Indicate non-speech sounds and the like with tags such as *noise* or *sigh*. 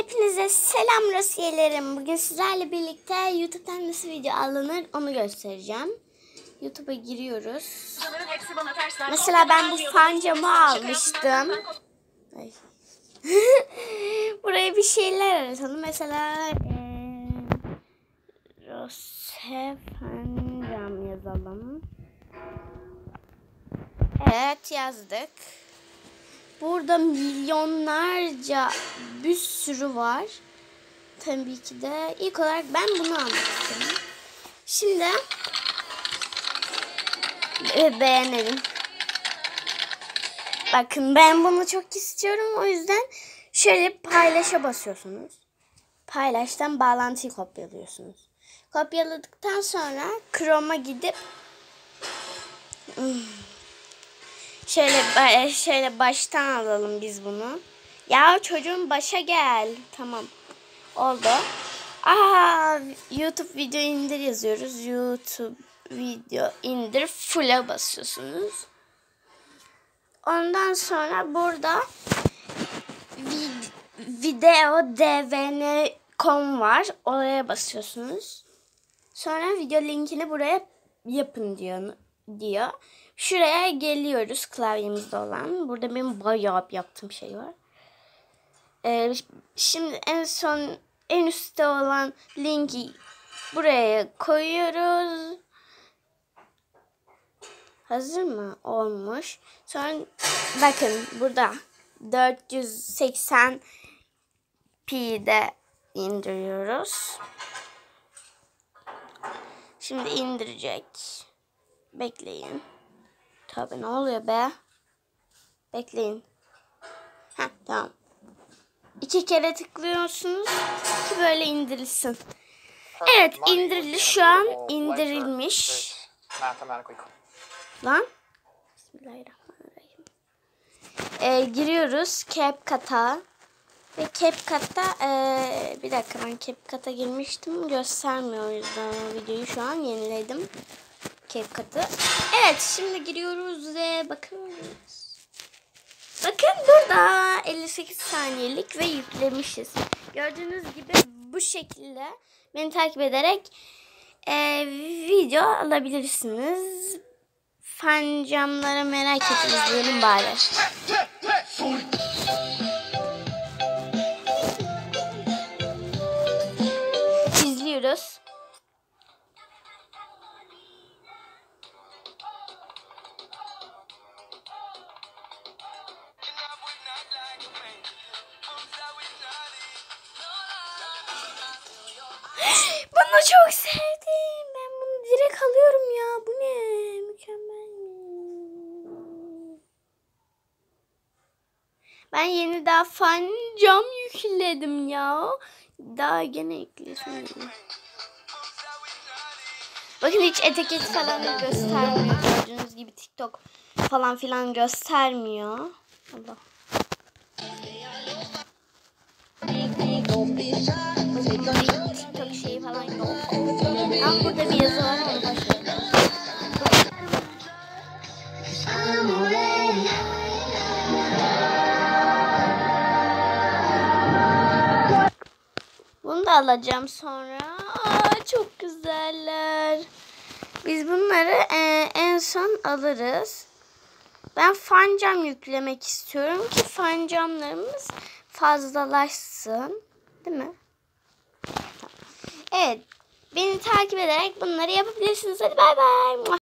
Hepinize selam Rosiyelerim. Bugün sizlerle birlikte YouTube'dan nasıl video alınır onu göstereceğim. YouTube'a giriyoruz. Mesela ben bu fancamı almıştım. Ay. *laughs* Buraya bir şeyler aratalım. Mesela eee Rose yazalım. Evet yazdık. Burada milyonlarca bir sürü var. Tabii ki de ilk olarak ben bunu almak. Şimdi e, beğenelim. Bakın ben bunu çok istiyorum. O yüzden şöyle paylaşa basıyorsunuz. Paylaştan bağlantıyı kopyalıyorsunuz. Kopyaladıktan sonra Chrome'a gidip. Şöyle ba- şöyle baştan alalım biz bunu. Ya çocuğum başa gel. Tamam. Oldu. Aa YouTube video indir yazıyoruz. YouTube video indir full'a basıyorsunuz. Ondan sonra burada vid- video dvn.com var. Oraya basıyorsunuz. Sonra video linkini buraya yapın diyor. diyor. Şuraya geliyoruz klavyemizde olan. Burada benim bayağı bir yaptığım şey var. Ee, şimdi en son en üstte olan linki buraya koyuyoruz. Hazır mı? Olmuş. Sonra bakın burada 480 p'de indiriyoruz. Şimdi indirecek. Bekleyin. Tabi ne oluyor be? Bekleyin. Heh tamam. İki kere tıklıyorsunuz ki böyle indirilsin. Evet indirildi. Şu an indirilmiş. Lan. Bismillahirrahmanirrahim. Ee, giriyoruz CapCut'a. Ve CapCut'ta ee, bir dakika ben CapCut'a girmiştim. Göstermiyor o yüzden o videoyu şu an yeniledim. CapCut'ı. Evet şimdi giriyoruz ve bakıyoruz. Bakın burada 58 saniyelik ve yüklemişiz. Gördüğünüz gibi bu şekilde beni takip ederek ee, video alabilirsiniz. Fancamları merak ettiniz diyelim bari. Bunu çok sevdim. Ben bunu direkt alıyorum ya. Bu ne? Mükemmel? Ben yeni daha fan cam yükledim ya. Daha gene eklesin. Bakın hiç etiket falan göstermiyor. Gördüğünüz gibi TikTok falan filan göstermiyor. Allah. TikTok da alacağım sonra. Aa, çok güzeller. Biz bunları e, en son alırız. Ben fancam yüklemek istiyorum ki fancamlarımız fazlalaşsın. Değil mi? Evet. Beni takip ederek bunları yapabilirsiniz. Hadi bay bay.